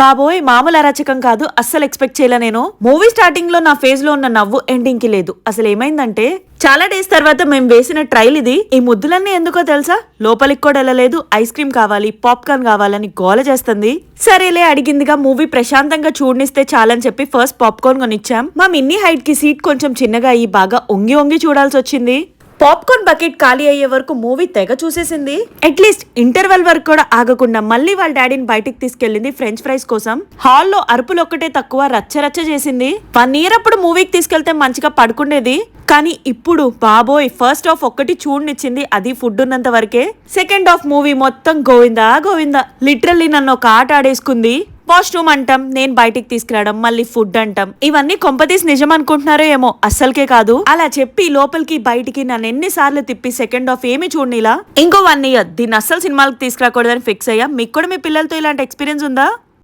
బాబోయ్ మామూలు అరాచకం కాదు అస్సలు ఎక్స్పెక్ట్ చేయలే నేను. మూవీ స్టార్టింగ్లో నా ఫేజ్లో ఉన్న నవ్వు ఎండింగ్కి లేదు. అసలు ఏమైందంటే చాలా డేస్ తర్వాత మేము వేసిన ట్రైల్ ఇది. ఈ ముద్దులన్నీ ఎందుకో తెలుసా? లోపలికి కూడా వెళ్ళలేదు. ఐస్ క్రీమ్ కావాలి పాప్కార్న్ కావాలని గోల చేస్తుంది. సరేలే అడిగిందిగా మూవీ ప్రశాంతంగా చూడనిస్తే చాలని చెప్పి ఫస్ట్ పాప్కార్న్ కొనిచ్చాం. మా మిన్నీ హైట్కి సీట్ కొంచెం చిన్నగా అయ్యి బాగా ఒంగి ఒంగి చూడాల్సి వచ్చింది. పాప్కార్న్ బకెట్ ఖాళీ అయ్యే వరకు మూవీ తెగ చూసేసింది. అట్లీస్ట్ ఇంటర్వెల్ వరకు కూడా ఆగకుండా మళ్ళీ వాళ్ళ డాడీని బయటికి తీసుకెళ్ళింది ఫ్రెంచ్ ఫ్రైస్ కోసం. హాల్లో అరుపులు ఒక్కటే తక్కువ రచ్చ రచ్చ చేసింది. వన్ ఇయర్ అప్పుడు మూవీకి తీసుకెళ్తే మంచిగా పడుకునేది. కానీ ఇప్పుడు బాబోయ్ ఫస్ట్ హాఫ్ ఒక్కటి చూడనిచ్చింది అది ఫుడ్ ఉన్నంత వరకే. సెకండ్ హాఫ్ మూవీ మొత్తం గోవిందా గోవిందా. లిటరల్లీ నన్ను ఒక ఆట ఆడేసుకుంది. వాష్రూమ్ అంటాం నేను బయటికి తీసుకురావడం మళ్ళీ ఫుడ్ అంటాం. ఇవన్నీ కొంపతీసి నిజం అనుకుంటున్నారో ఏమో అస్సలకే కాదు. అలా చెప్పి లోపలికి బయటికి నన్ను ఎన్నిసార్లు తిప్పి సెకండ్ ఆఫ్ ఏమి చూడనిలా? ఇంకో వన్ ఇయర్ దీన్ని అస్సలు సినిమాలకు తీసుకురాకూడదని ఫిక్స్ అయ్యా. మీకు కూడా మీ పిల్లలతో ఇలాంటి ఎక్స్పీరియన్స్ ఉందా?